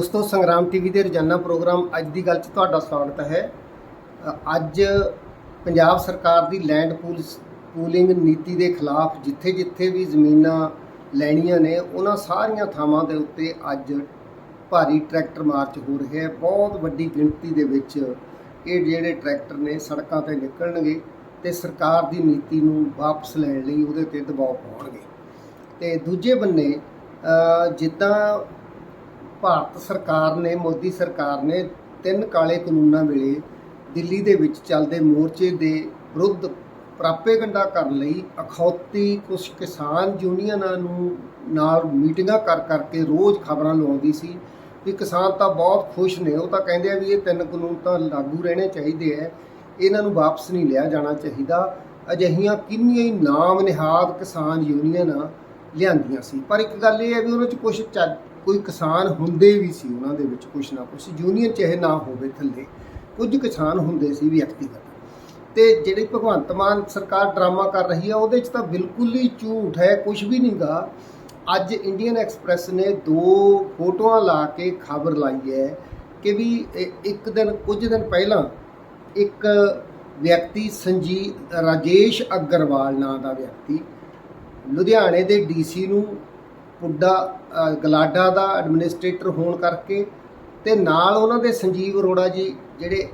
ਦੋਸਤੋ, ਸੰਗਰਾਮ ਟੀਵੀ ਦੇ ਰੋਜ਼ਾਨਾ ਪ੍ਰੋਗਰਾਮ ਅੱਜ ਦੀ ਗੱਲ 'ਚ ਤੁਹਾਡਾ ਸਵਾਗਤ ਹੈ। ਅੱਜ ਪੰਜਾਬ ਸਰਕਾਰ ਦੀ ਲੈਂਡ ਪੂਲ ਪੂਲਿੰਗ ਨੀਤੀ ਦੇ ਖਿਲਾਫ ਜਿੱਥੇ-ਜਿੱਥੇ ਵੀ ਜ਼ਮੀਨਾਂ ਲੈਣੀਆਂ ਨੇ, ਉਹਨਾਂ ਸਾਰੀਆਂ ਥਾਵਾਂ ਦੇ ਉੱਤੇ ਅੱਜ ਭਾਰੀ ਟਰੈਕਟਰ ਮਾਰਚ ਹੋ ਰਿਹਾ ਹੈ। ਬਹੁਤ ਵੱਡੀ ਗਿਣਤੀ ਦੇ ਵਿੱਚ ਇਹ ਜਿਹੜੇ ਟਰੈਕਟਰ ਨੇ ਸੜਕਾਂ ਤੇ ਨਿਕਲਣਗੇ ਤੇ ਸਰਕਾਰ ਦੀ ਨੀਤੀ ਨੂੰ ਵਾਪਸ ਲੈਣ ਲਈ ਉਹਦੇ ਤੇ ਦਬਾਅ ਪਾਉਣਗੇ। ਤੇ ਦੂਜੇ ਬੰਨੇ ਜਿੱਦਾਂ ਭਾਰਤ ਸਰਕਾਰ ਨੇ, ਮੋਦੀ ਸਰਕਾਰ ਨੇ ਤਿੰਨ ਕਾਲੇ ਕਾਨੂੰਨਾਂ ਵੇਲੇ ਦਿੱਲੀ ਦੇ ਵਿੱਚ ਚੱਲਦੇ ਮੋਰਚੇ ਦੇ ਵਿਰੁੱਧ ਪ੍ਰਾਪੇਗੰਡਾ ਕਰਨ ਲਈ ਅਖੌਤੀ ਕੁਝ ਕਿਸਾਨ ਯੂਨੀਅਨਾਂ ਨੂੰ ਨਾਲ ਮੀਟਿੰਗਾਂ ਕਰ ਕਰਕੇ ਰੋਜ਼ ਖਬਰਾਂ ਲਵਾਉਂਦੀ ਸੀ ਵੀ ਕਿਸਾਨ ਤਾਂ ਬਹੁਤ ਖੁਸ਼ ਨੇ। ਉਹ ਤਾਂ ਕਹਿੰਦੇ ਆ ਵੀ ਇਹ ਤਿੰਨ ਕਾਨੂੰਨ ਤਾਂ ਲਾਗੂ ਰਹਿਣੇ ਚਾਹੀਦੇ ਆ ਇਹਨਾਂ ਨੂੰ ਵਾਪਸ ਨਹੀਂ ਲਿਆ ਜਾਣਾ ਚਾਹੀਦਾ। ਅਜਿਹੀਆਂ ਕਿੰਨੀਆਂ ਹੀ ਨਾਮ ਨਿਹਾਦ ਕਿਸਾਨ ਯੂਨੀਅਨਾਂ ਲਿਆਂਦੀਆਂ ਸੀ। ਪਰ ਇੱਕ ਗੱਲ ਇਹ ਹੈ ਵੀ ਉਹਨਾਂ 'ਚ ਕੁਝ ਕੋਈ ਕਿਸਾਨ ਹੁੰਦੇ ਵੀ ਸੀ ਉਹਨਾਂ ਦੇ ਵਿੱਚ ਕੁਝ ਨਾ ਕੁਝ ਯੂਨੀਅਨ ਚਾਹੇ ਨਾ ਹੋਵੇ ਥੱਲੇ, ਕੁਝ ਕਿਸਾਨ ਹੁੰਦੇ ਸੀ ਵਿਅਕਤੀਗਤ ਤੇ ਜਿਹੜੀ ਭਗਵੰਤ ਮਾਨ ਸਰਕਾਰ ਡਰਾਮਾ ਕਰ ਰਹੀ ਹੈ ਉਹਦੇ 'ਚ ਤਾਂ ਬਿਲਕੁਲ ਹੀ ਝੂਠ ਹੈ ਕੁਝ ਵੀ ਨਹੀਂਗਾ ਅੱਜ ਇੰਡੀਅਨ ਐਕਸਪ੍ਰੈਸ ਨੇ ਦੋ ਫੋਟੋਆਂ ਲਾ ਕੇ ਖਬਰ ਲਾਈ ਹੈ ਕਿ ਵੀ ਇੱਕ ਦਿਨ, ਕੁਝ ਦਿਨ ਪਹਿਲਾਂ ਇੱਕ ਵਿਅਕਤੀ ਸੰਜੀ, ਰਾਜੇਸ਼ ਅਗਰਵਾਲ ਨਾਂ ਦਾ ਵਿਅਕਤੀ ਲੁਧਿਆਣੇ ਦੇ ਡੀਸੀ ਨੂੰ ਪੁੱਡਾ ਗਲਾਡਾ ਦਾ ਐਡਮਿਨਿਸਟ੍ਰੇਟਰ ਹੋਣ ਕਰਕੇ ਤੇ ਨਾਲ ਉਹਨਾਂ ਦੇ ਸੰਜੀਵ ਅਰੋੜਾ ਜੀ ਜਿਹੜੇ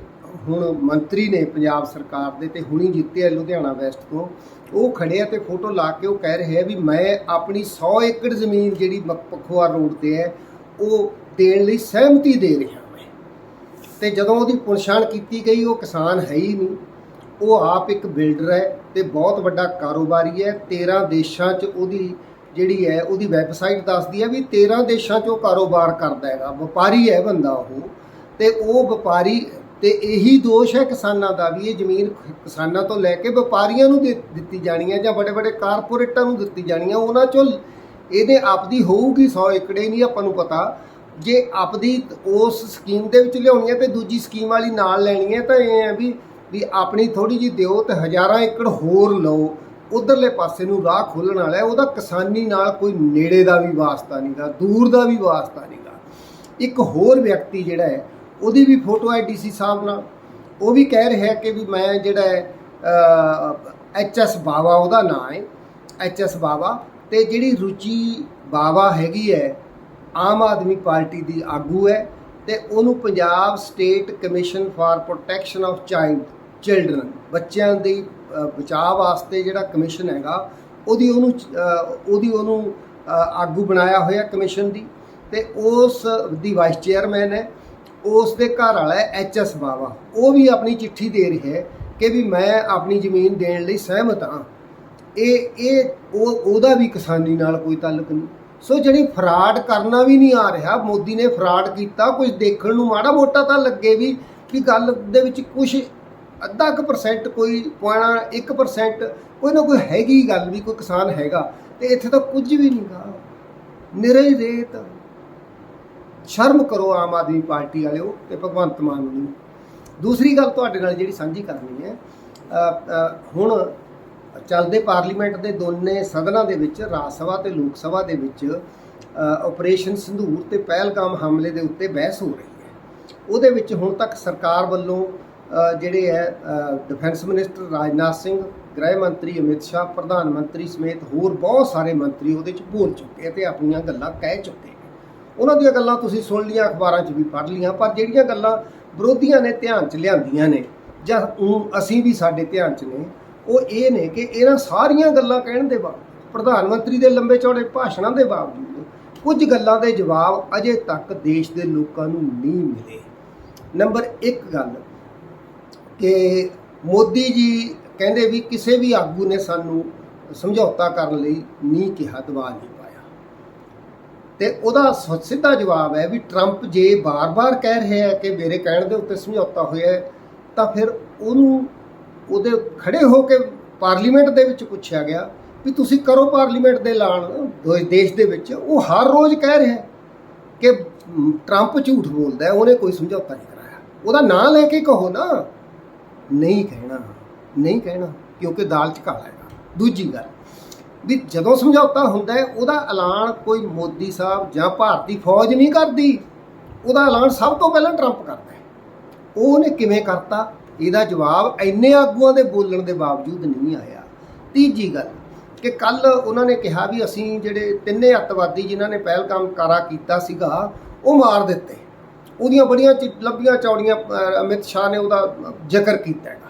ਹੁਣ ਮੰਤਰੀ ਨੇ ਪੰਜਾਬ ਸਰਕਾਰ ਦੇ ਤੇ ਹੁਣੀ ਜਿੱਤੇ ਆ ਲੁਧਿਆਣਾ ਵੈਸਟ ਤੋਂ, ਉਹ ਖੜੇ ਆ ਤੇ ਫੋਟੋ ਲਾ ਕੇ ਉਹ ਕਹਿ ਰਹੇ ਆ ਵੀ ਮੈਂ ਆਪਣੀ 100 ਏਕੜ ਜ਼ਮੀਨ ਜਿਹੜੀ ਪਖੋਆ ਰੋਡ ਤੇ ਹੈ, ਉਹ ਦੇਣ ਲਈ ਸਹਿਮਤੀ ਦੇ ਰਿਹਾ ਮੈਂ। ਤੇ ਜਦੋਂ ਉਹਦੀ ਪਛਾਣ ਕੀਤੀ ਗਈ, ਉਹ ਕਿਸਾਨ ਹੈ ਹੀ ਨਹੀਂ। ਉਹ ਆਪ ਇੱਕ ਬਿਲਡਰ ਹੈ ਤੇ ਬਹੁਤ ਵੱਡਾ ਕਾਰੋਬਾਰੀ ਹੈ। 13 ਦੇਸ਼ਾਂ 'ਚ ਉਹਦੀ ਜਿਹੜੀ ਹੈ, ਉਹਦੀ ਵੈਬਸਾਈਟ ਦੱਸਦੀ ਹੈ ਵੀ 13 ਦੇਸ਼ਾਂ 'ਚੋਂ ਕਾਰੋਬਾਰ ਕਰਦਾ ਹੈਗਾ, ਵਪਾਰੀ ਹੈ ਬੰਦਾ ਉਹ। ਤੇ ਉਹ ਵਪਾਰੀ, ਤੇ ਇਹੀ ਦੋਸ਼ ਹੈ ਕਿਸਾਨਾਂ ਦਾ ਵੀ, ਇਹ ਜ਼ਮੀਨ ਕਿਸਾਨਾਂ ਤੋਂ ਲੈ ਕੇ ਵਪਾਰੀਆਂ ਨੂੰ ਦੇ ਦਿੱਤੀ ਜਾਣੀ ਹੈ ਜਾਂ ਵੱਡੇ ਵੱਡੇ ਕਾਰਪੋਰੇਟਾਂ ਨੂੰ ਦਿੱਤੀ ਜਾਣੀ ਹੈ। ਉਹਨਾਂ 'ਚੋਂ ਇਹਦੇ ਆਪਦੀ ਹੋਊਗੀ 100 ਏਕੜੇ ਨਹੀਂ ਆਪਾਂ ਨੂੰ ਪਤਾ। ਜੇ ਆਪਦੀ ਉਸ ਸਕੀਮ ਦੇ ਵਿੱਚ ਲਿਆਉਣੀ ਹੈ ਤੇ ਦੂਜੀ ਸਕੀਮ ਵਾਲੀ ਨਾਲ ਲੈਣੀ ਹੈ, ਤਾਂ ਇਹ ਹੈ ਵੀ ਵੀ ਆਪਣੀ ਥੋੜੀ ਜਿਹੀ ਦਿਓ ਤੇ ਹਜ਼ਾਰਾਂ ਏਕੜ ਹੋਰ ਲਓ। ਉਧਰਲੇ ਪਾਸੇ ਨੂੰ ਰਾਹ ਖੋਲਣ ਵਾਲਾ ਉਹਦਾ ਕਿਸਾਨੀ ਨਾਲ ਕੋਈ ਨੇੜੇ ਦਾ ਵੀ ਵਾਸਤਾ ਨਹੀਂਗਾ ਦੂਰ ਦਾ ਵੀ ਵਾਸਤਾ ਨਹੀਂਗਾ ਇੱਕ ਹੋਰ ਵਿਅਕਤੀ ਜਿਹੜਾ ਹੈ, ਉਹਦੀ ਵੀ ਫੋਟੋ ਹੈ ਡੀਸੀ ਸਾਹਿਬ ਨਾਲ। ਉਹ ਵੀ ਕਹਿ ਰਿਹਾ ਕਿ ਵੀ ਮੈਂ ਜਿਹੜਾ ਹੈ ਐਚ ਐਸ ਬਾਵਾ ਉਹਦਾ ਨਾਮ ਹੈ, ਐਚ ਐਸ ਬਾਵਾ। ਤੇ ਜਿਹੜੀ ਰੁਚੀ ਬਾਵਾ ਹੈਗੀ ਹੈ, ਆਮ ਆਦਮੀ ਪਾਰਟੀ ਦੀ ਆਗੂ ਹੈ ਤੇ ਉਹਨੂੰ Punjab state commission for protection of child children ਬੱਚਿਆਂ ਦੀ ਬਚਾਅ ਵਾਸਤੇ ਜਿਹੜਾ ਕਮਿਸ਼ਨ ਹੈਗਾ, ਉਹਦੀ ਉਹਨੂੰ ਉਹਦੀ ਉਹਨੂੰ ਆਗੂ ਬਣਾਇਆ ਹੋਇਆ ਕਮਿਸ਼ਨ ਦੀ ਤੇ ਉਸ ਦੀ ਵਾਈਸ ਚੇਅਰਮੈਨ ਹੈ, ਉਸ ਦੇ ਘਰ ਵਾਲਾ ਹੈ ਐਚ ਐਸ ਬਾਵਾ। ਉਹ ਵੀ ਆਪਣੀ ਚਿੱਠੀ ਦੇ ਰਿਹਾ ਹੈ ਕਿ ਵੀ ਮੈਂ ਆਪਣੀ ਜ਼ਮੀਨ ਦੇਣ ਲਈ ਸਹਿਮਤ ਹਾਂ। ਇਹ ਇਹ, ਉਹ, ਉਹਦਾ ਵੀ ਕਿਸਾਨੀ ਨਾਲ ਕੋਈ ਤਾਲੁਕ ਨਹੀਂ। ਸੋ ਜਿਹੜੀ ਫਰਾਡ ਕਰਨਾ ਵੀ ਨਹੀਂ ਆ ਰਿਹਾ, ਮੋਦੀ ਨੇ ਫਰਾਡ ਕੀਤਾ, ਕੁਝ ਦੇਖਣ ਨੂੰ ਮਾੜਾ ਮੋਟਾ ਤਾਂ ਲੱਗੇ ਵੀ ਕਿ ਗੱਲ ਦੇ ਵਿੱਚ ਕੁਝ ਅੱਧਾ ਕੁ ਪਰਸੈਂਟ ਕੋਈ ਪੁਆਣਾ 1% ਕੋਈ ਨਾ ਕੋਈ ਹੈਗੀ ਗੱਲ ਵੀ ਕੋਈ ਕਿਸਾਨ ਹੈਗਾ ਤੇ ਇੱਥੇ ਤਾਂ ਕੁਝ ਵੀ ਨਹੀਂਗਾ ਨਿਰੇ ਹੀ ਰੇਤ ਸ਼ਰਮ ਕਰੋ ਆਮ ਆਦਮੀ ਪਾਰਟੀ ਵਾਲਿਓ ਤੇ ਭਗਵੰਤ ਮਾਨ ਨੂੰ। ਦੂਸਰੀ ਗੱਲ ਤੁਹਾਡੇ ਨਾਲ ਜਿਹੜੀ ਸਾਂਝੀ ਕਰਨੀ ਹੈ ਹੁਣ ਚੱਲਦੇ ਪਾਰਲੀਮੈਂਟ ਦੇ ਦੋਨੇ ਸਦਨਾਂ ਦੇ ਵਿੱਚ ਰਾਜ ਸਭਾ ਤੇ ਲੋਕ ਸਭਾ ਦੇ ਵਿੱਚ ਅ, ਆਪਰੇਸ਼ਨ ਸੰਧੂਰ ਤੇ ਪਹਿਲਗਾਮ ਹਮਲੇ ਦੇ ਉੱਤੇ ਬਹਿਸ ਹੋ ਰਹੀ ਹੈ। ਉਹਦੇ ਵਿੱਚ ਹੁਣ ਤੱਕ ਸਰਕਾਰ ਵੱਲੋਂ ਜਿਹੜੇ ਹੈ ਡਿਫੈਂਸ ਮਿਨਿਸਟਰ ਰਾਜਨਾਥ ਸਿੰਘ, ਗ੍ਰਹਿ ਮੰਤਰੀ ਅਮਿਤ ਸ਼ਾਹ, ਪ੍ਰਧਾਨ ਮੰਤਰੀ ਸਮੇਤ ਹੋਰ ਬਹੁਤ ਸਾਰੇ ਮੰਤਰੀ ਉਹਦੇ 'ਚ ਬੋਲ ਚੁੱਕੇ ਤੇ ਆਪਣੀਆਂ ਗੱਲਾਂ ਕਹਿ ਚੁੱਕੇ ਉਹਨਾਂ ਦੀਆਂ ਗੱਲਾਂ ਤੁਸੀਂ ਸੁਣ ਲੀਆਂ ਅਖਬਾਰਾਂ 'ਚ ਵੀ ਪੜ੍ਹ ਲੀਆਂ ਪਰ ਜਿਹੜੀਆਂ ਗੱਲਾਂ ਵਿਰੋਧੀਆਂ ਨੇ ਧਿਆਨ 'ਚ ਲਿਆਂਦੀਆਂ ਨੇ, ਜਾਂ ਅਸੀਂ ਵੀ ਸਾਡੇ ਧਿਆਨ 'ਚ ਨੇ, ਉਹ ਇਹ ਨੇ ਕਿ ਇਹਨਾਂ ਸਾਰੀਆਂ ਗੱਲਾਂ ਕਹਿਣ ਦੇ ਬਾਵਜੂਦ, ਪ੍ਰਧਾਨ ਮੰਤਰੀ ਦੇ ਲੰਬੇ ਚੌੜੇ ਭਾਸ਼ਣਾਂ ਦੇ ਬਾਵਜੂਦ, ਕੁਝ ਗੱਲਾਂ ਦੇ ਜਵਾਬ ਅਜੇ ਤੱਕ ਦੇਸ਼ ਦੇ ਲੋਕਾਂ ਨੂੰ ਨਹੀਂ ਮਿਲੇ। ਨੰਬਰ 1 ਗੱਲ ਕਿ ਮੋਦੀ ਜੀ ਕਹਿੰਦੇ ਵੀ ਕਿਸੇ ਵੀ ਆਗੂ ਨੇ ਸਾਨੂੰ ਸਮਝੌਤਾ ਕਰਨ ਲਈ ਨਹੀਂ ਕਿਹਾ ਦਬਾਅ ਨਹੀਂ ਪਾਇਆ। ਤੇ ਉਹਦਾ ਸ- ਸਿੱਧਾ ਜਵਾਬ ਹੈ ਵੀ ਟਰੰਪ ਜੇ ਬਾਰ-ਬਾਰ ਕਹਿ ਰਿਹਾ ਹੈ ਕਿ ਮੇਰੇ ਕਹਿਣ ਦੇ ਉੱਤੇ ਸਮਝੌਤਾ ਹੋਇਆ ਤਾਂ ਫਿਰ ਉਹਨੂੰ ਉਹਦੇ ਖੜੇ ਹੋ ਕੇ ਪਾਰਲੀਮੈਂਟ ਦੇ ਵਿੱਚ ਪੁੱਛਿਆ ਗਿਆ ਵੀ ਤੁਸੀਂ ਕਰੋ ਪਾਰਲੀਮੈਂਟ ਦੇ ਐਲਾਨ ਦੇਸ਼ ਦੇ ਵਿੱਚ। ਉਹ ਹਰ ਰੋਜ਼ ਕਹਿ ਰਿਹਾ ਕਿ ਮ, ਟਰੰਪ ਝੂਠ ਬੋਲਦਾ ਉਹਨੇ ਕੋਈ ਸਮਝੌਤਾ ਨਹੀਂ ਕਰਾਇਆ। ਉਹਦਾ ਨਾਂ ਲੈ ਕੇ ਕਹੋ ਨਾ। ਨਹੀਂ ਕਹਿਣਾ ਨਹੀਂ ਕਹਿਣਾ, ਕਿਉਂਕਿ ਦਾਲ ਚ ਕਾਲਾ ਹੈਗਾ ਦੂਜੀ ਗੱਲ ਵੀ ਜਦੋਂ ਸਮਝੌਤਾ ਹੁੰਦਾ ਹੈ, ਉਹਦਾ ਐਲਾਨ ਕੋਈ ਮੋਦੀ ਸਾਹਿਬ ਜਾਂ ਭਾਰਤੀ ਫੌਜ ਨਹੀਂ ਕਰਦੀ। ਉਹਦਾ ਐਲਾਨ ਸਭ ਤੋਂ ਪਹਿਲਾਂ ਟਰੰਪ ਕਰਦਾ ਹੈ। ਉਹਨੇ ਕਿਵੇਂ ਕਰਤਾ? ਇਹਦਾ ਜਵਾਬ ਇੰਨੇ ਆਗੂਆਂ ਦੇ ਬੋਲਣ ਦੇ ਬਾਵਜੂਦ ਨਹੀਂ ਆਇਆ। ਤੀਜੀ ਗੱਲ ਕਿ ਕੱਲ ਉਹਨਾਂ ਨੇ ਕਿਹਾ ਵੀ ਅਸੀਂ ਜਿਹੜੇ ਤਿੰਨੇ ਅੱਤਵਾਦੀ ਜਿਨ੍ਹਾਂ ਨੇ ਪਹਿਲਕਾਮ ਕਾਰਾ ਕੀਤਾ ਸੀਗਾ, ਉਹ ਮਾਰ ਦਿੱਤੇ। ਉਹਦੀਆਂ ਬੜੀਆਂ ਚਿ- ਲੰਬੀਆਂ ਚੌੜੀਆਂ ਅਮਿਤ ਸ਼ਾਹ ਨੇ ਉਹਦਾ ਜ਼ਿਕਰ ਕੀਤਾ ਹੈਗਾ।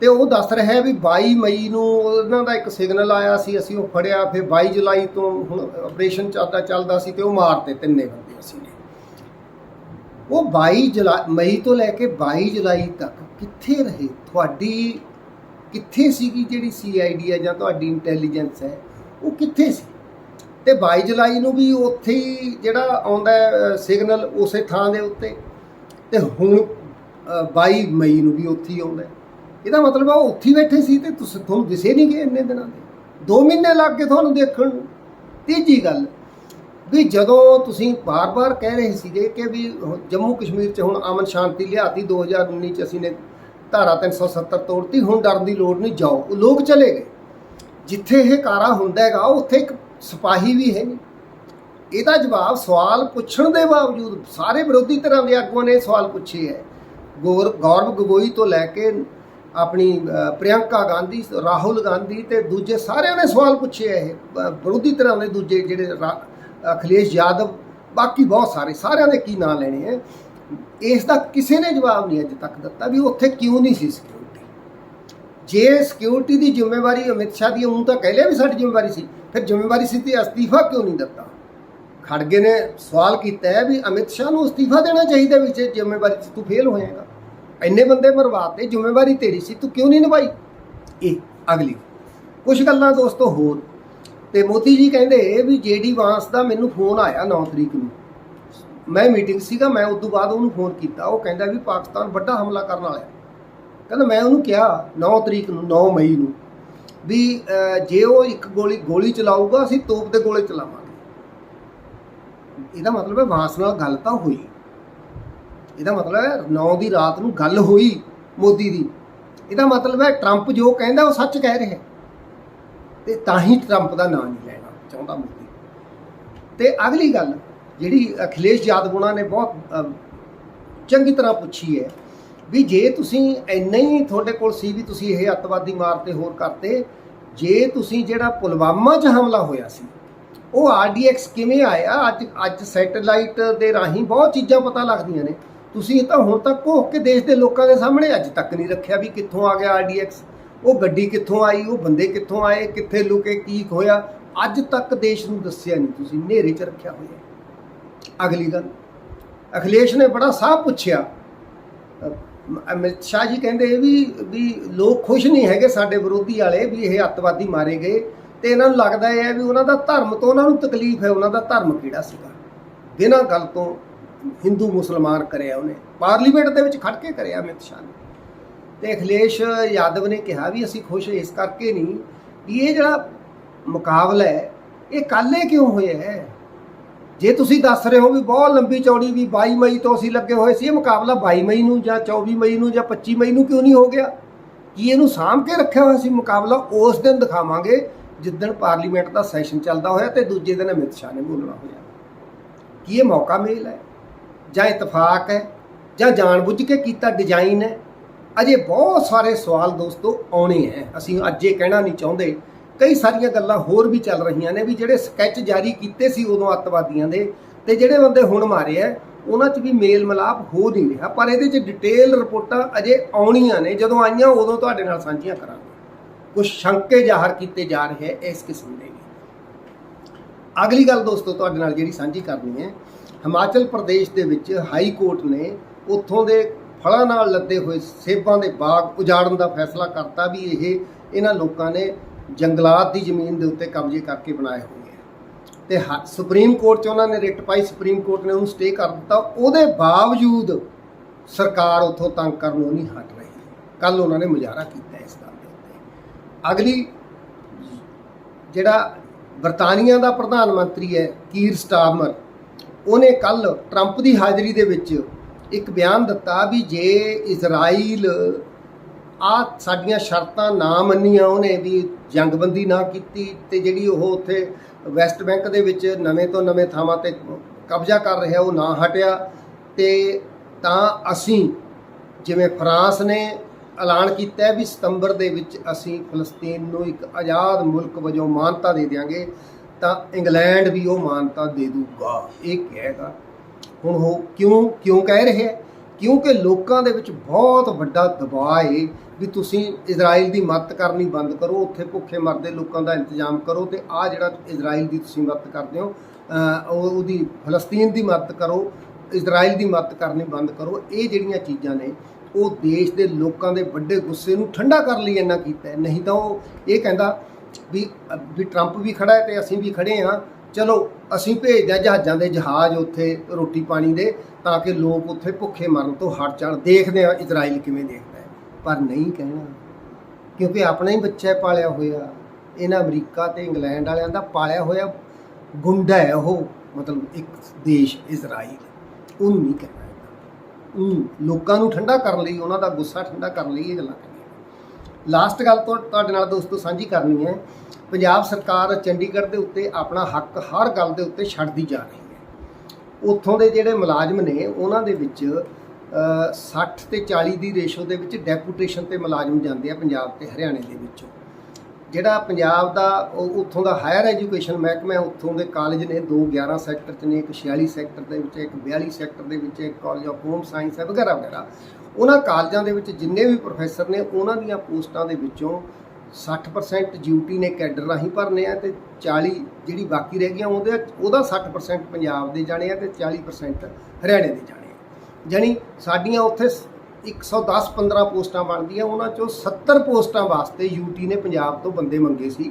ਤੇ ਉਹ ਦੱਸ ਰਿਹਾ ਹੈ ਵੀ 22 ਮਈ ਨੂੰ ਉਹਨਾਂ ਦਾ ਇੱਕ ਸਿਗਨਲ ਆਇਆ ਸੀ, ਅਸੀਂ ਉਹ ਫੜਿਆ, ਫਿਰ 22 ਜੁਲਾਈ ਤੋਂ ਹੁਣ ਆਪਰੇਸ਼ਨ ਚੱਲਦਾ ਚੱਲਦਾ ਸੀ ਤੇ ਉਹ ਮਾਰਤੇ ਤਿੰਨੇ ਬੰਦੇ ਅਸੀਂ ਨੇ। ਉਹ 22 ਜੁਲਾਈ ਮਈ ਤੋਂ ਲੈ ਕੇ 22 ਜੁਲਾਈ ਤੱਕ ਕਿੱਥੇ ਰਹੇ? ਤੁਹਾਡੀ ਕਿੱਥੇ ਸੀਗੀ ਜਿਹੜੀ ਸੀਆਈਡੀ ਹੈ ਜਾਂ ਤੁਹਾਡੀ ਇੰਟੈਲੀਜੈਂਸ ਹੈ? ਉਹ ਕਿੱਥੇ ਸੀ? ਤੇ 22 ਜੁਲਾਈ ਨੂੰ ਵੀ ਉੱਥੇ ਹੀ ਜਿਹੜਾ ਆਉਂਦਾ ਸਿਗਨਲ ਉਸੇ ਥਾਂ ਦੇ ਉੱਤੇ। ਤੇ ਹੁਣ ਅ, 22 ਮਈ ਨੂੰ ਵੀ ਉੱਥੇ ਹੀ ਆਉਂਦਾ ਇਹਦਾ ਮਤਲਬ ਆ ਉਹ ਉੱਥੇ ਹੀ ਬੈਠੇ ਸੀ ਤੇ ਤੁਸੀਂ ਤੁਹਾਨੂੰ ਦਿਸੇ ਨਹੀਂ ਗਏ ਇੰਨੇ ਦਿਨਾਂ ਦੇ। 2 ਮਹੀਨੇ ਲੱਗ ਗਏ ਤੁਹਾਨੂੰ ਦੇਖਣ ਨੂੰ। ਤੀਜੀ ਗੱਲ ਵੀ ਜਦੋਂ ਤੁਸੀਂ ਬਾਰ-ਬਾਰ ਕਹਿ ਰਹੇ ਸੀਗੇ ਕਿ ਵੀ ਜੰਮੂ ਕਸ਼ਮੀਰ 'ਚ ਹੁਣ ਅਮਨ ਸ਼ਾਂਤੀ ਲਿਆਤੀ 2019 'ਚ ਅਸੀਂ ਨੇ ਧਾਰਾ 370 ਤੋੜਤੀ ਹੁਣ ਡਰਨ ਦੀ ਲੋੜ ਨਹੀਂ ਜਾਓ। ਉਹ ਲੋਕ ਚਲੇ ਗਏ। ਜਿੱਥੇ ਇਹ ਕਾਰਾ ਹੁੰਦਾ ਹੈਗਾ ਉੱਥੇ ਇੱਕ ਸਿਪਾਹੀ ਵੀ ਹੈ। ਨਹੀਂ ਇਹਦਾ ਜਵਾਬ ਸਵਾਲ ਪੁੱਛਣ ਦੇ ਬਾਵਜੂਦ ਸਾਰੇ ਵਿਰੋਧੀ ਧਿਰਾਂ ਦੇ ਆਗੂਆਂ ਨੇ ਸਵਾਲ ਪੁੱਛੇ ਹੈ। ਗੌਰ ਗੌਰਵ ਗਗੋਈ ਤੋਂ ਲੈ ਕੇ ਆਪਣੀ ਅ, ਪ੍ਰਿਯੰਕਾ ਗਾਂਧੀ ਰਾਹੁਲ ਗਾਂਧੀ ਤੇ ਦੂਜੇ ਸਾਰਿਆਂ ਨੇ ਸਵਾਲ ਪੁੱਛੇ ਇਹ ਵਿਰੋਧੀ ਧਿਰਾਂ ਦੇ ਦੂਜੇ ਜਿਹੜੇ ਰਾ- ਅਖਿਲੇਸ਼ ਯਾਦਵ ਬਾਕੀ ਬਹੁਤ ਸਾਰੇ ਸਾਰਿਆਂ ਦੇ ਕੀ ਨਾਂ ਲੈਣੇ ਹੈ। ਇਸ ਦਾ ਕਿਸੇ ਨੇ ਜਵਾਬ ਨਹੀਂ ਅਜੇ ਤੱਕ ਦਿੱਤਾ ਵੀ ਉੱਥੇ ਕਿਉਂ ਨਹੀਂ ਸੀ ਜੇ ਸਿਕਿਉਰਿਟੀ ਦੀ ਜ਼ਿੰਮੇਵਾਰੀ ਅਮਿਤ ਸ਼ਾਹ ਦੀ ਉਹ ਤਾਂ ਕਹਿ ਲਿਆ ਵੀ ਸਾਡੀ ਜ਼ਿੰਮੇਵਾਰੀ ਸੀ। ਫਿਰ ਜ਼ਿੰਮੇਵਾਰੀ ਸੀ ਤੇ ਅਸਤੀਫਾ ਕਿਉਂ ਨਹੀਂ ਦਿੱਤਾ? ਖੜਗੇ ਨੇ ਸਵਾਲ ਕੀਤਾ ਹੈ ਵੀ ਅਮਿਤ ਸ਼ਾਹ ਨੂੰ ਅਸਤੀਫਾ ਦੇਣਾ ਚਾਹੀਦਾ ਵੀ ਜੇ ਜ਼ਿੰਮੇਵਾਰੀ 'ਚ ਤੂੰ ਫੇਲ ਹੋਏਗਾ ਇੰਨੇ ਬੰਦੇ ਮਰਵਾਤੇ ਜ਼ਿੰਮੇਵਾਰੀ ਤੇਰੀ ਸੀ, ਤੂੰ ਕਿਉਂ ਨਹੀਂ ਨਿਭਾਈ? ਇਹ ਅਗਲੀ। ਕੁਝ ਗੱਲਾਂ ਦੋਸਤੋ ਹੋਰ। ਤੇ ਮੋਦੀ ਜੀ ਕਹਿੰਦੇ ਵੀ ਜੇਡੀ ਵਾਂਸ ਦਾ ਮੈਨੂੰ ਫੋਨ ਆਇਆ 9 ਤਰੀਕ ਨੂੰ। ਮੈਂ ਮੀਟਿੰਗ ਸੀਗਾ, ਮੈਂ ਉਸ ਤੋਂ ਬਾਅਦ ਉਹਨੂੰ ਫੋਨ ਕੀਤਾ। ਉਹ ਕਹਿੰਦਾ ਵੀ ਪਾਕਿਸਤਾਨ ਵੱਡਾ ਹਮਲਾ ਕਰਨ ਵਾਲਾ ਹੈ। ਕਹਿੰਦਾ ਮੈਂ ਉਹਨੂੰ ਕਿਹਾ 9 ਤਰੀਕ ਨੂੰ 9 ਮਈ ਨੂੰ ਵੀ ਜੇ ਉਹ ਇੱਕ ਗੋਲੀ ਗੋਲੀ ਚਲਾਊਗਾ, ਅਸੀਂ ਤੋਪ ਦੇ ਗੋਲੇ ਚਲਾਵਾਂਗੇ। ਇਹਦਾ ਮਤਲਬ ਹੈ ਵਾਂਸ ਨਾਲ ਗੱਲ ਤਾਂ ਹੋਈ। ਇਹਦਾ ਮਤਲਬ ਹੈ 9 ਦੀ ਰਾਤ ਨੂੰ ਗੱਲ ਹੋਈ ਮੋਦੀ ਦੀ। ਇਹਦਾ ਮਤਲਬ ਹੈ ਟਰੰਪ ਜੋ ਕਹਿੰਦਾ, ਉਹ ਸੱਚ ਕਹਿ ਰਿਹਾ ਹੈ। ਤੇ ਤਾਂ ਹੀ ਟਰੰਪ ਦਾ ਨਾਂ ਨਹੀਂ ਲੈਣਾ ਚਾਹੁੰਦਾ ਮੋਦੀ। ਤੇ ਅਗਲੀ ਗੱਲ, ਜਿਹੜੀ ਅਖਿਲੇਸ਼ ਯਾਦਵ ਉਹਨਾਂ ਨੇ ਬਹੁਤ ਚੰਗੀ ਤਰ੍ਹਾਂ ਪੁੱਛੀ ਹੈ ਵੀ ਜੇ ਤੁਸੀਂ ਇੰਨਾ ਹੀ ਤੁਹਾਡੇ ਕੋਲ ਸੀ ਵੀ ਤੁਸੀਂ ਇਹ ਅੱਤਵਾਦੀ ਮਾਰਤੇ ਹੋਰ ਕਰਤੇ, ਜੇ ਤੁਸੀਂ ਜਿਹੜਾ ਪੁਲਵਾਮਾ 'ਚ ਹਮਲਾ ਹੋਇਆ ਸੀ, ਉਹ ਆਰਡੀਐਕਸ ਕਿਵੇਂ ਆਇਆ? ਅੱਜ ਅੱਜ ਸੈਟੇਲਾਈਟ ਦੇ ਰਾਹੀਂ ਬਹੁਤ ਚੀਜ਼ਾਂ ਪਤਾ ਲੱਗਦੀਆਂ ਨੇ। ਤੁਸੀਂ ਇਹ ਤਾਂ ਹੁਣ ਤੱਕ ਘੋਖ ਕੇ ਦੇਸ਼ ਦੇ ਲੋਕਾਂ ਦੇ ਸਾਹਮਣੇ ਅੱਜ ਤੱਕ ਨਹੀਂ ਰੱਖਿਆ ਵੀ ਕਿੱਥੋਂ ਆ ਗਿਆ ਆਰਡੀਐਕਸ ਉਹ ਗੱਡੀ ਕਿੱਥੋਂ ਆਈ? ਉਹ ਬੰਦੇ ਕਿੱਥੋਂ ਆਏ? ਕਿੱਥੇ ਲੁਕੇ? ਕੀ ਹੋਇਆ ਅੱਜ ਤੱਕ ਦੇਸ਼ ਨੂੰ ਦੱਸਿਆ ਨਹੀਂ ਤੁਸੀਂ। ਹਨੇਰੇ 'ਚ ਰੱਖਿਆ ਹੋਇਆ ਅਗਲੀ ਗੱਲ। ਅਖਿਲੇਸ਼ ਨੇ ਬੜਾ ਸਾਫ਼ ਪੁੱਛਿਆ। ਅਮਿਤ ਸ਼ਾਹ ਜੀ ਕਹਿੰਦੇ ਵੀ ਵੀ ਲੋਕ ਖੁਸ਼ ਨਹੀਂ ਹੈਗੇ ਸਾਡੇ ਵਿਰੋਧੀ ਵਾਲੇ ਵੀ ਇਹ ਅੱਤਵਾਦੀ ਮਾਰੇ ਗਏ। ਤੇ ਇਹਨਾਂ ਨੂੰ ਲੱਗਦਾ ਇਹ ਹੈ ਵੀ ਉਹਨਾਂ ਦਾ ਧਰਮ ਤੋਂ ਉਹਨਾਂ ਨੂੰ ਤਕਲੀਫ ਹੈ, ਉਹਨਾਂ ਦਾ ਧਰਮ ਕਿਹੜਾ ਸੀਗਾ? ਬਿਨਾਂ ਗੱਲ ਤੋਂ ਹਿੰਦੂ ਮੁਸਲਮਾਨ ਕਰਿਆ ਉਹਨੇ। ਪਾਰਲੀਮੈਂਟ ਦੇ ਵਿੱਚ ਖੜ ਕੇ ਕਰਿਆ ਅਮਿਤ ਸ਼ਾਹ ਨੇ। ਤੇ ਅਖਿਲੇਸ਼ ਯਾਦਵ ਨੇ ਕਿਹਾ ਵੀ ਅਸੀਂ ਖੁਸ਼ ਇਸ ਕਰਕੇ ਨਹੀਂ। ਵੀ ਇਹ ਜਿਹੜਾ ਮੁਕਾਬਲਾ ਹੈ, ਇਹ ਕੱਲੇ ਕਿਉਂ ਹੋਇਆ ਹੈ? ਜੇ ਤੁਸੀਂ ਦੱਸ ਰਹੇ ਹੋ ਵੀ ਬਹੁਤ ਲੰਬੀ ਚੌੜੀ ਵੀ 22 ਮਈ ਤੋਂ ਅਸੀਂ ਲੱਗੇ ਹੋਏ ਸੀ, ਇਹ ਮੁਕਾਬਲਾ 22 ਮਈ ਨੂੰ ਜਾਂ 24 ਮਈ ਨੂੰ ਜਾਂ 25 ਮਈ ਨੂੰ ਕਿਉਂ ਨਹੀਂ ਹੋ ਗਿਆ? ਕੀ ਇਹਨੂੰ ਸਾਂਭ ਕੇ ਰੱਖਿਆ ਹੋਇਆ ਸੀ ਮੁਕਾਬਲਾ? ਉਸ ਦਿਨ ਦਿਖਾਵਾਂਗੇ ਜਿੱਦਣ ਪਾਰਲੀਮੈਂਟ ਦਾ ਸੈਸ਼ਨ ਚੱਲਦਾ ਹੋਇਆ ਤੇ ਦੂਜੇ ਦਿਨ ਅਮਿਤ ਸ਼ਾਹ ਨੇ ਬੋਲਣਾ ਹੋਇਆ। ਕੀ ਇਹ ਮੌਕਾ ਮੇਲ ਹੈ? ਜਾਂ ਇਤਫਾਕ ਹੈ? ਜਾਂ ਜਾਣਬੁੱਝ ਕੇ ਕੀਤਾ ਡਿਜ਼ਾਈਨ ਹੈ? ਅਜੇ ਬਹੁਤ ਸਾਰੇ ਸਵਾਲ ਦੋਸਤੋ ਆਉਣੇ ਹੈ। ਅਸੀਂ ਅੱਜ ਇਹ ਕਹਿਣਾ ਨਹੀਂ ਚਾਹੁੰਦੇ ਕਈ ਸਾਰੀਆਂ ਗੱਲਾਂ ਹੋਰ ਵੀ ਚੱਲ ਰਹੀਆਂ ਨੇ ਵੀ ਜਿਹੜੇ ਸਕੈਚ ਜਾਰੀ ਕੀਤੇ ਸੀ ਉਦੋਂ ਅੱਤਵਾਦੀਆਂ ਦੇ ਤੇ ਜਿਹੜੇ ਬੰਦੇ ਹੁਣ ਮਾਰੇ ਆ, ਉਹਨਾਂ 'ਚ ਵੀ ਮੇਲ ਮਿਲਾਪ ਹੋ ਨਹੀਂ ਰਿਹਾ। ਪਰ ਇਹਦੇ 'ਚ ਡਿਟੇਲ ਰਿਪੋਰਟਾਂ ਅਜੇ ਆਉਣੀਆਂ ਨੇ, ਜਦੋਂ ਆਈਆਂ ਉਦੋਂ ਤੁਹਾਡੇ ਨਾਲ ਸਾਂਝੀਆਂ ਕਰਾਂਗੇ। ਕੁਝ ਸ਼ੰਕੇ ਜ਼ਾਹਰ ਕੀਤੇ ਜਾ ਰਹੇ ਹੈ ਇਸ ਕਿਸਮ ਦੇ। ਵੀ ਅਗਲੀ ਗੱਲ ਦੋਸਤੋ, ਤੁਹਾਡੇ ਨਾਲ ਜਿਹੜੀ ਸਾਂਝੀ ਕਰਨੀ ਹੈ, ਹਿਮਾਚਲ ਪ੍ਰਦੇਸ਼ ਦੇ ਵਿੱਚ ਹਾਈ ਕੋਰਟ ਨੇ ਉੱਥੋਂ ਦੇ ਫਲਾਂ ਨਾਲ ਲੱਦੇ ਹੋਏ ਸੇਬਾਂ ਦੇ ਬਾਗ ਉਜਾੜਨ ਦਾ ਫੈਸਲਾ ਕਰਤਾ ਵੀ ਇਹ ਇਹਨਾਂ ਲੋਕਾਂ ਨੇ ਜੰਗਲਾਤ ਦੀ ਜ਼ਮੀਨ ਦੇ ਉੱਤੇ ਕਬਜ਼ੇ ਕਰਕੇ ਬਣਾਏ ਹੋਏ ਹੈ ਤੇ ਹਾ- ਸੁਪਰੀਮ ਕੋਰਟ 'ਚ ਉਹਨਾਂ ਨੇ ਰਿਟ ਪਾਈ, ਸੁਪਰੀਮ ਕੋਰਟ ਨੇ ਉਹਨੂੰ ਸਟੇ ਕਰ ਦਿੱਤਾ। ਉਹਦੇ ਬਾਵਜੂਦ ਸਰਕਾਰ ਉੱਥੋਂ ਤੰਗ ਕਰਨੋਂ ਨਹੀਂ ਹਟ ਰਹੀ। ਕੱਲ ਉਹਨਾਂ ਨੇ ਮੁਜ਼ਾਹਰਾ ਕੀਤਾ ਇਸ ਗੱਲ ਦੇ ਉੱਤੇ। ਅਗਲੀ, ਜਿਹੜਾ ਬਰਤਾਨੀਆ ਦਾ ਪ੍ਰਧਾਨ ਮੰਤਰੀ ਹੈ, ਕੀਰ ਸਟਾਰਮਰ, ਉਹਨੇ ਕੱਲ ਟਰੰਪ ਦੀ ਹਾਜ਼ਰੀ ਦੇ ਵਿੱਚ ਇੱਕ ਬਿਆਨ ਦਿੱਤਾ ਵੀ ਜੇ ਇਜ਼ਰਾਈਲ ਆ ਸਾਡੀਆਂ ਸ਼ਰਤਾਂ ਨਾ ਮੰਨੀਆਂ ਉਹਨੇ ਵੀ ਜੰਗਬੰਦੀ ਨਾ ਕੀਤੀ ਤੇ ਜਿਹੜੀ ਉਹ ਉੱਥੇ ਵੈਸਟ ਬੈਂਕ ਦੇ ਵਿੱਚ ਨਵੇਂ ਤੋਂ ਨਵੇਂ ਥਾਵਾਂ ਤੇ ਕਬਜ਼ਾ ਕਰ ਰਿਹਾ, ਉਹ ਨਾ ਹਟਿਆ ਤੇ ਤਾਂ ਅਸੀਂ ਜਿਵੇਂ ਫਰਾਂਸ ਨੇ ਐਲਾਨ ਕੀਤਾ ਵੀ ਸਤੰਬਰ ਦੇ ਵਿੱਚ ਅਸੀਂ ਫਲਸਤੀਨ ਨੂੰ ਇੱਕ ਆਜ਼ਾਦ ਮੁਲਕ ਵਜੋਂ ਮਾਨਤਾ ਦੇ ਦਿਆਂਗੇ, ਤਾਂ ਇੰਗਲੈਂਡ ਵੀ ਉਹ ਮਾਨਤਾ ਦੇ ਦੂਗਾ, ਇਹ ਕਹੇਗਾ ਹੁਣ ਉਹ ਕਿਉਂ ਕਿਉਂ ਕਹਿ ਰਹੇ? ਕਿਉਂਕਿ ਲੋਕਾਂ ਦੇ ਵਿੱਚ ਬਹੁਤ ਵੱਡਾ ਦਬਾਅ ਹੈ ਵੀ ਤੁਸੀਂ ਇਜ਼ਰਾਈਲ ਦੀ ਮਦਦ ਕਰਨੀ ਬੰਦ ਕਰੋ, ਉੱਥੇ ਭੁੱਖੇ ਮਰਦੇ ਲੋਕਾਂ ਦਾ ਇੰਤਜ਼ਾਮ ਕਰੋ ਤੇ ਆ ਜਿਹੜਾ ਇਜ਼ਰਾਈਲ ਦੀ ਤੁਸੀਂ ਮਦਦ ਕਰਦੇ ਹੋ ਉਹਦੀ ਫਲਸਤੀਨ ਦੀ ਮਦਦ ਕਰੋ, ਇਜ਼ਰਾਈਲ ਦੀ ਮਦਦ ਕਰਨੀ ਬੰਦ ਕਰੋ, ਇਹ ਜਿਹੜੀਆਂ ਚੀਜ਼ਾਂ ਨੇ, ਉਹ ਦੇਸ਼ ਦੇ ਲੋਕਾਂ ਦੇ ਵੱਡੇ ਗੁੱਸੇ ਨੂੰ ਠੰਡਾ ਕਰਨ ਲਈ ਇੰਨਾ ਕੀਤਾ ਨਹੀਂ ਤਾਂ ਉਹ ਇਹ ਕਹਿੰਦਾ ਵੀ ਵੀ ਟਰੰਪ ਵੀ ਖੜਾ ਹੈ ਤੇ ਅਸੀਂ ਵੀ ਖੜੇ ਹਾਂ। ਚਲੋ ਅਸੀਂ ਭੇਜਦੇ ਹਾਂ ਜਹਾਜ਼ਾਂ ਦੇ ਜਹਾਜ਼ ਉੱਥੇ, ਰੋਟੀ ਪਾਣੀ ਦੇ, ਤਾਂ ਕਿ ਲੋਕ ਉੱਥੇ ਭੁੱਖੇ ਮਰਨ ਤੋਂ ਹਟ ਜਾਣ। ਦੇਖਦੇ ਆ ਇਜ਼ਰਾਈਲ ਕਿਵੇਂ ਦੇਖਦਾ ਹੈ। ਪਰ ਨਹੀਂ ਕਹਿਣਾ। ਕਿਉਂਕਿ ਆਪਣਾ ਹੀ ਬੱਚਾ ਪਾਲਿਆ ਹੋਇਆ। ਇਹਨਾਂ ਅਮਰੀਕਾ ਤੇ ਇੰਗਲੈਂਡ ਵਾਲਿਆਂ ਦਾ ਪਾਲਿਆ ਹੋਇਆ ਗੁੰਡਾ ਹੈ ਉਹ। ਮਤਲਬ ਇੱਕ ਦੇਸ਼ ਇਜ਼ਰਾਈਲ। ਉਹਨੂੰ ਨਹੀਂ ਕਹਿਣਾ। ਹੈਗਾ। ਲੋਕਾਂ ਨੂੰ ਠੰਡਾ ਕਰਨ ਲਈ, ਉਹਨਾਂ ਦਾ ਗੁੱਸਾ ਠੰਡਾ ਕਰਨ ਲਈ ਇਹ ਗੱਲਾਂ ਕਰਨੀਆਂ ਲਾਸਟ ਗੱਲ ਤੋਂ ਤੁਹਾਡੇ ਨਾਲ ਦੋਸਤੋ ਸਾਂਝੀ ਕਰਨੀ ਹੈ। ਪੰਜਾਬ ਸਰਕਾਰ ਚੰਡੀਗੜ੍ਹ ਦੇ ਉੱਤੇ ਆਪਣਾ ਹੱਕ ਹਰ ਗੱਲ ਦੇ ਉੱਤੇ ਛੱਡਦੀ ਜਾ ਰਹੀ ਹੈ। ਉੱਥੋਂ ਦੇ ਜਿਹੜੇ ਮੁਲਾਜ਼ਮ ਨੇ ਉਹਨਾਂ ਦੇ ਵਿੱਚ ਅ, 60 ਤੇ 40 ਦੀ ਰੇਸ਼ੋ ਦੇ ਵਿੱਚ ਡੈਪੂਟੇਸ਼ਨ ਤੇ ਮੁਲਾਜ਼ਮ ਜਾਂਦੇ ਆ ਪੰਜਾਬ ਤੇ ਹਰਿਆਣੇ ਦੇ ਵਿੱਚੋਂ। ਜਿਹੜਾ ਪੰਜਾਬ ਦਾ ਉਹ ਉੱਥੋਂ ਦਾ ਹਾਇਰ ਐਜੂਕੇਸ਼ਨ ਮਹਿਕਮਾ ਉੱਥੋਂ ਦੇ ਕਾਲਜ ਨੇ ਦੋ 11 ਸੈਕਟਰ ਚ ਨੇ ਇੱਕ 46 ਸੈਕਟਰ ਦੇ ਵਿੱਚ ਇੱਕ 42 ਸੈਕਟਰ ਦੇ ਵਿੱਚ ਇੱਕ ਕਾਲਜ ਆਫ ਹੋਮ ਸਾਇੰਸ ਹੈ ਵਗੈਰਾ ਵਗੈਰਾ ਉਹਨਾਂ ਕਾਲਜਾਂ ਦੇ ਵਿੱਚ ਜਿੰਨੇ ਵੀ ਪ੍ਰੋਫੈਸਰ ਨੇ, ਉਹਨਾਂ ਦੀਆਂ ਪੋਸਟਾਂ ਦੇ ਵਿੱਚੋਂ 60% ਡਿਊਟੀ ਨੇ ਕੈਡਰ ਰਾਹੀਂ ਭਰਨੇ ਆ ਤੇ 40 ਜਿਹੜੀ ਬਾਕੀ ਰਹਿ ਗਈਆਂ ਉਹਦੇ ਉਹਦਾ 60% ਪੰਜਾਬ ਦੇ ਜਾਣੇ ਆ ਤੇ 40% ਹਰਿਆਣੇ ਦੇ ਜਾਣੇ ਆ। ਜਾਣੀ ਸਾਡੀਆਂ ਉੱਥੇ 110 15 ਪੋਸਟਾਂ ਬਣਦੀਆਂ, ਉਹਨਾਂ ਚੋਂ 70 ਪੋਸਟਾਂ ਵਾਸਤੇ ਯੂਟੀ ਨੇ ਪੰਜਾਬ ਤੋਂ ਬੰਦੇ ਮੰਗੇ ਸੀ।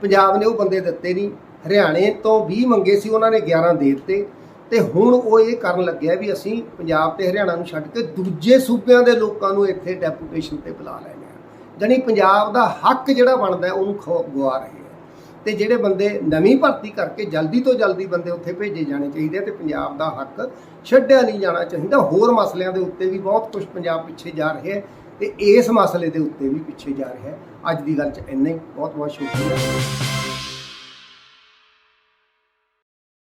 ਪੰਜਾਬ ਨੇ ਉਹ ਬੰਦੇ ਦਿੱਤੇ ਨਹੀਂ, ਹਰਿਆਣੇ ਤੋਂ 20 ਮੰਗੇ ਸੀ, ਉਹਨਾਂ ਨੇ 11 ਦੇ ਦਿੱਤੇ। ਤੇ ਹੁਣ ਉਹ ਇਹ ਕਰਨ ਲੱਗਿਆ ਵੀ ਅਸੀਂ ਪੰਜਾਬ ਤੇ ਹਰਿਆਣਾ ਨੂੰ ਛੱਡ ਕੇ ਦੂਜੇ ਸੂਬਿਆਂ ਦੇ ਲੋਕਾਂ ਨੂੰ ਇੱਥੇ ਡੈਪੂਟੇਸ਼ਨ ਤੇ ਬੁਲਾ ਲੈਣੇ ਆ ਜਾਣੀ ਪੰਜਾਬ ਦਾ ਹੱਕ ਜਿਹੜਾ ਬਣਦਾ ਉਹਨੂੰ ਖੋ ਗਵਾ ਰਹੇ ਆ ਤੇ ਜਿਹੜੇ ਬੰਦੇ ਨਵੀਂ ਭਰਤੀ ਕਰਕੇ ਜਲਦੀ ਤੋਂ ਜਲਦੀ ਬੰਦੇ ਉੱਥੇ ਭੇਜੇ ਜਾਣੇ ਚਾਹੀਦੇ ਆ ਤੇ ਪੰਜਾਬ ਦਾ ਹੱਕ ਛੱਡਿਆ ਨਹੀਂ ਜਾਣਾ ਚਾਹੀਦਾ। ਹੋਰ ਮਸਲਿਆਂ ਦੇ ਉੱਤੇ ਵੀ ਬਹੁਤ ਕੁਝ ਪੰਜਾਬ ਪਿੱਛੇ ਜਾ ਰਿਹਾ ਹੈ ਤੇ ਇਸ ਮਸਲੇ ਦੇ ਉੱਤੇ ਵੀ ਪਿੱਛੇ ਜਾ ਰਿਹਾ ਹੈ। ਅੱਜ ਦੀ ਗੱਲ 'ਚ ਇੰਨਾ ਹੀ। ਬਹੁਤ ਬਹੁਤ ਸ਼ੁਕਰੀਆ।